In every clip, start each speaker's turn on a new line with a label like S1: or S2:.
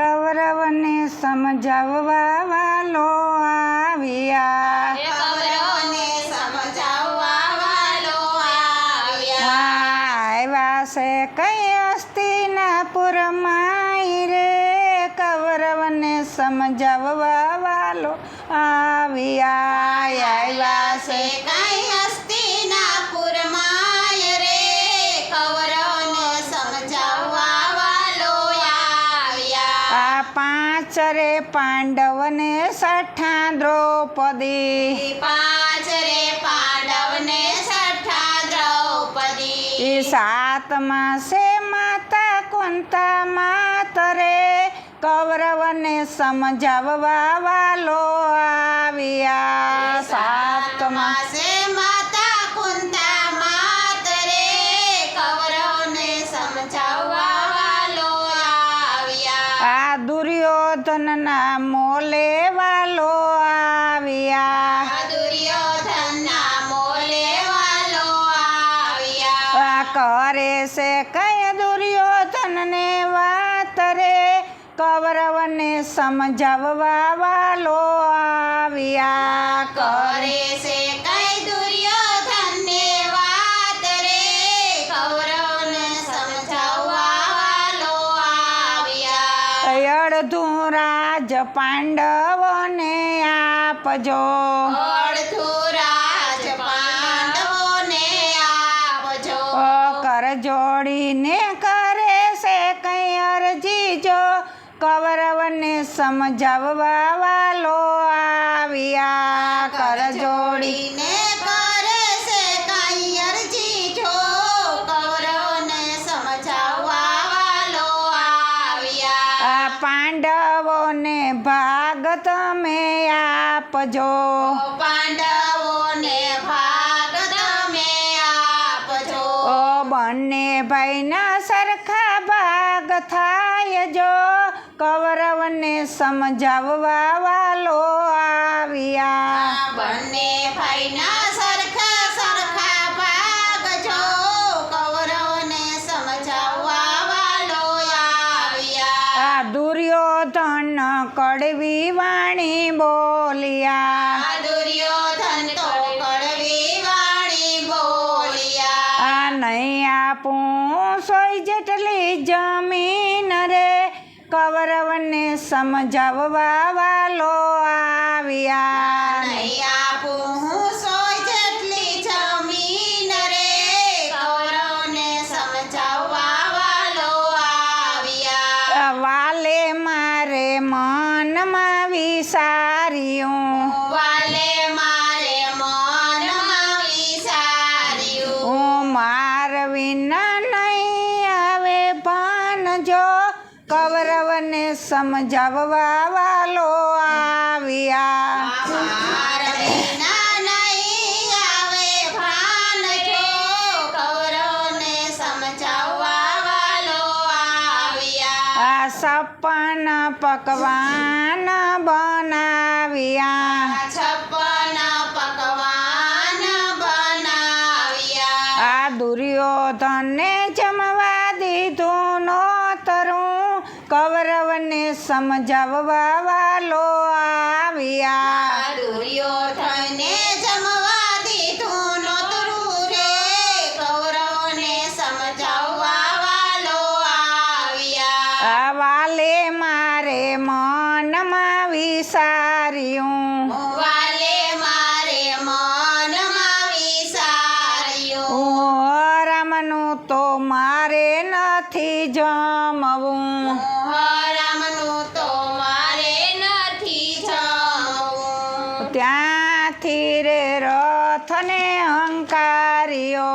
S1: કૌરવને સમજાવવા વાલો આવ્યા.
S2: આવ્યા
S1: છે કઈ અસ્તિનાપુરમાં રે. કૌરવને સમજાવવા વાલો આવ્યા. આવ્યા છે
S2: કઈ
S1: પાંડવને સઠ્ઠા દ્રૌપદી.
S2: પાંચ રે પાંડવને છઠ્ઠા દ્રૌપદી.
S1: એ સાતમાં છે માતા કુંતા માતરે કૌરવને સમજાવવા વાલો આવ્યા. સાત
S2: માસે
S1: દુર્યોધનના મોલે વાલો આવ્યા.
S2: દુર્યોધનના મોલે વાલો આવ્યા
S1: કરે છે કઈ દુર્યોધનને વાત રે? કૌરવને સમજાવવા વાલો આવ્યા.
S2: કરે છે
S1: પાંડવોને આપજો.
S2: અડધું રાજ પાંડવોને આપજો.
S1: કર જોડીને કરે છે કઈ અરજી જો કૌરવને સમજાવવા આપજો.
S2: પાંડવોને ભાગ તમે આપજો.
S1: ઓ બંને ભાઈના સરખા ભાગ થાય જો. કૌરવને સમજાવવા વાલો આવ્યા.
S2: બંને ભાઈના
S1: વાણી બોલ્યા.
S2: દુર્યોધન તો કડવી વાણી બોલ્યા.
S1: આ નહીં આપું સોય જેટલી જમીન રે. કૌરવને સમજાવવા વાલો આવ્યા. વિના નહીં આવે ભાન જો કૌરવને સમજાવવા વાલો આવ્યા સપન પકવાન બનાવ્યા.
S2: છપ્પન
S1: દુર્યોધનને જમવા દીધું નોતરું. કૌરવને સમજાવવા વાલો આવ્યા.
S2: જમવું.
S1: રામનું તો મારે નથી જમવું. ત્યાંથી રે રથને હંકાર્યો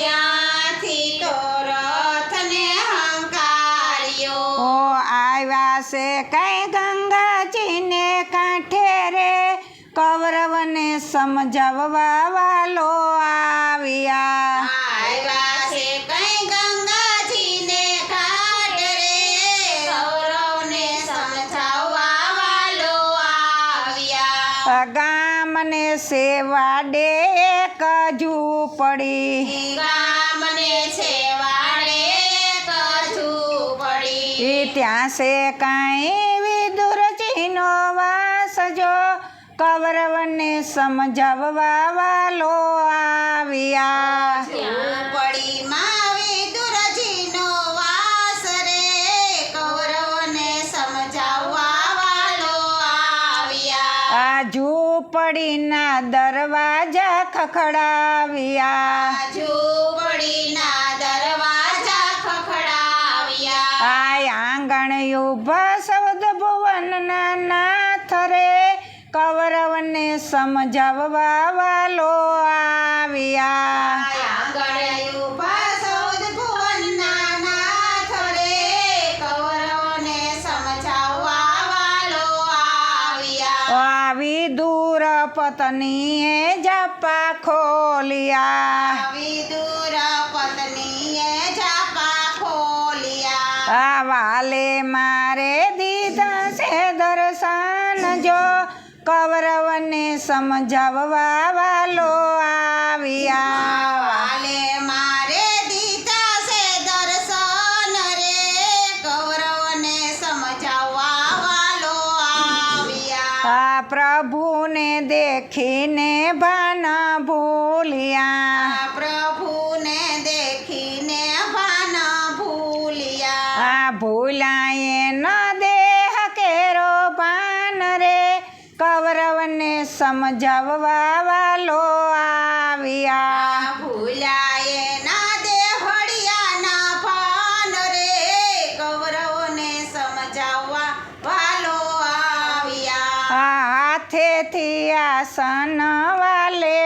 S2: ત્યાંથી તો રથને હંકાર્યો
S1: ઓ આવ્યા છે કઈ ગંગાજીને કાંઠે રે. કૌરવને સમજાવવા વાલો આવ્યા. ગામને સેવાડે કજુ પડી.
S2: ગામને છેવાડે કજુ પડી.
S1: ત્યાં સે કાંઈ વિદુરજીનો વાસ જો કૌરવને સમજાવવા વાલો આવ્યા.
S2: પડી વિદુરજીનો
S1: ઝૂંપડીના દરવાજા ખખડાવ્યા.
S2: ઝૂંપડીના દરવાજા ખખડાવ્યા.
S1: આ આંગણ
S2: ઊભા શબ્દ ભુવનના નાથ રે કૌરવને સમજાવવા વાલો આવ્યા.
S1: પત્નીએ જપા ખોલિયા.
S2: વિદુર પત્નીએ ઝાપા ખોલ્યા.
S1: આવાલે વાલે મારે દીધા છે દર્શન જો. કૌરવને સમજાવવા વાલો આવ્યા. ભાન ભૂલ્યા.
S2: પ્રભુને દેખીને ભાન ભૂલ્યા.
S1: આ ભૂલાએ ન દેહ કેરો પાન રે. કૌરવને સમજાવવા વાલો આવ્યા.
S2: ભૂલાએ ના દે હળિયાના ભાન રે. કૌરવને સમજાવવા વાલો આવ્યા.
S1: આ હાથેથી આસન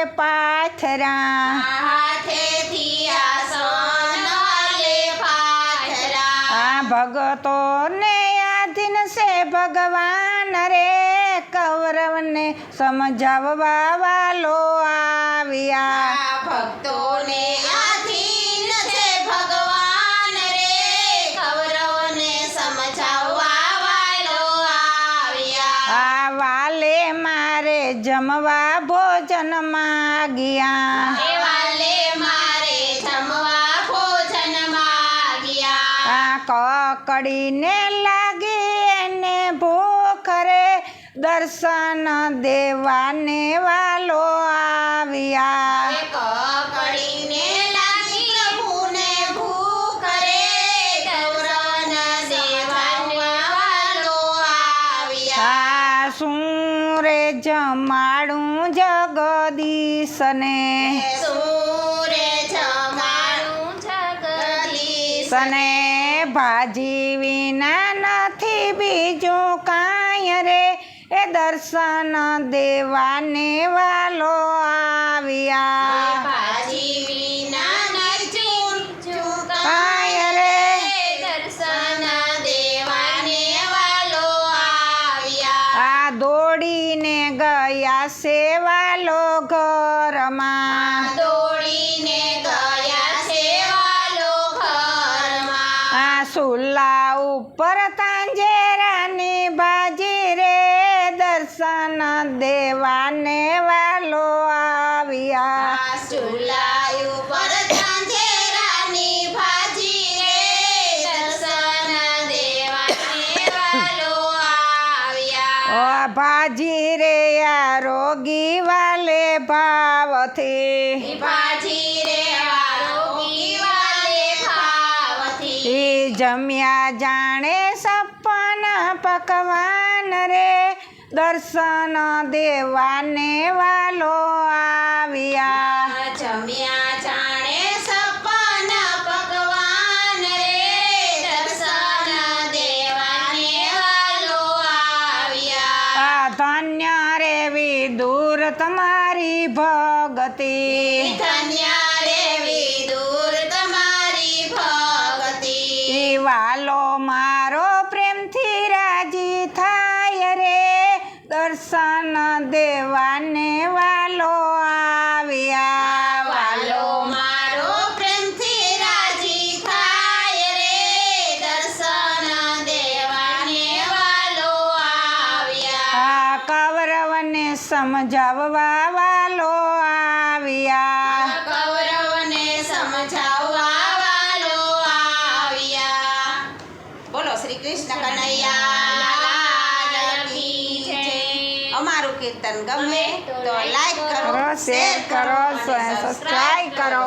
S1: પાથરા.
S2: હાથેથી આસન વાલે પાથરા.
S1: આ ભગતોને આધીન છે ભગવાન રે કૌરવને સમજાવવા વાલો આવ્યા.
S2: ભક્તોને
S1: જમવા ભોજન માગ્યા.
S2: એ વાલે મારે જમવા ભોજન માગ્યા.
S1: આ કકડીને લાગી એને ભૂખ રે. દર્શન દેવાને વાલો આવ્યા.
S2: જગદીશ
S1: સને ભાજી વિના નથી બીજું કાંઈ રે. એ દર્શન દેવાને વાલો આવ્યા.
S2: ભાજી
S1: ગયા સેવા લો ઘરમાં.
S2: દોડીને ગયા સેવા લો ઘરમાં.
S1: આ સુલા ઉપર તાંજેરાની બાજી રે દર્શન દેવાને વાલો આવ્યા. જમ્યા જાણે સપના પકવાન રે. દર્શન દેવાને વાલો આવ્યા.
S2: જમ્યા જાણે સપના પકવાન રે. દર્શન દેવાને વાલો આવ્યા.
S1: ધન્ય રે વિદુર તમારી ભગતિ દર્શન દેવાને વાલો આવ્યા.
S2: વાલો મારો પ્રેમથી રાજી થાય રે. દર્શન દેવાને વાલો આવ્યા.
S1: કૌરવને સમજાવવા વાલો આવ્યા. શેર કરો સબસ્ક્રાઈબ કરો.